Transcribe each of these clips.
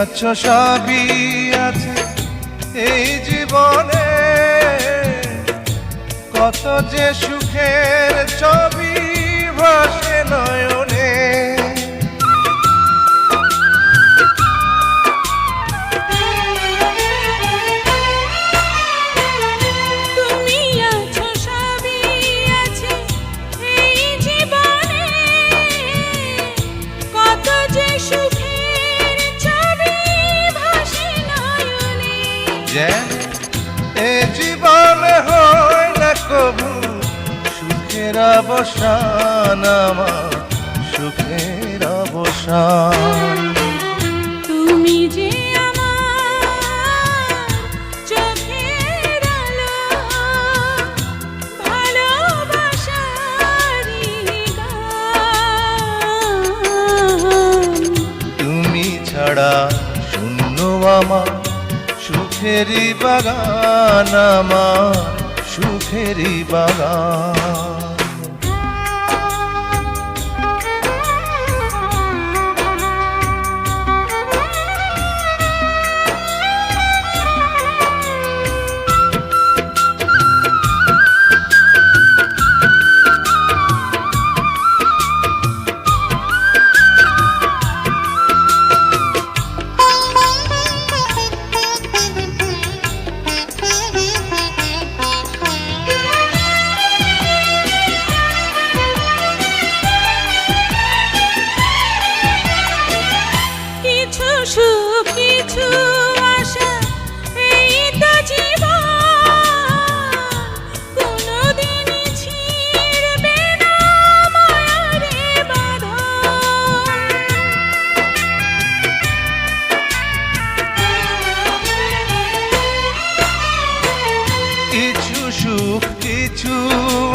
আছো সবই আছে এই জীবনে। কত যে সুখের ছবি ভাসে নয়নে যেন এ জীবনে হয় না কবু সুখের অবসান আমার সুখের অবসান। সুখেরই বাগান আমার সুখেরই বাগান।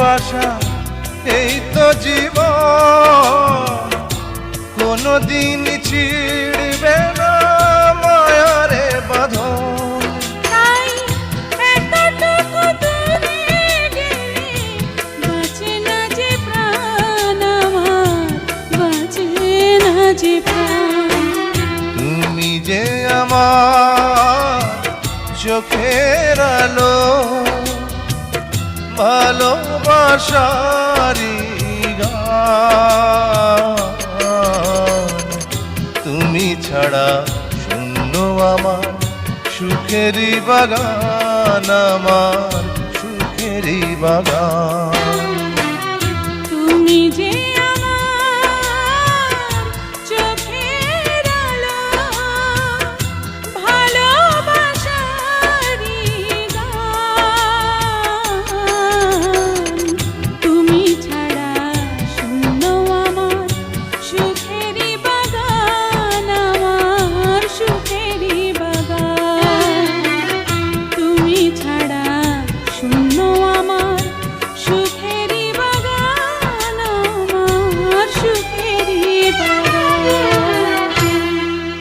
আশা এই তো জীবন কোনদিন ছিড়বে গান তুমি ছাড়া শূন্য আমার সুখেরি বাগান আমার সুখেরই বাগান।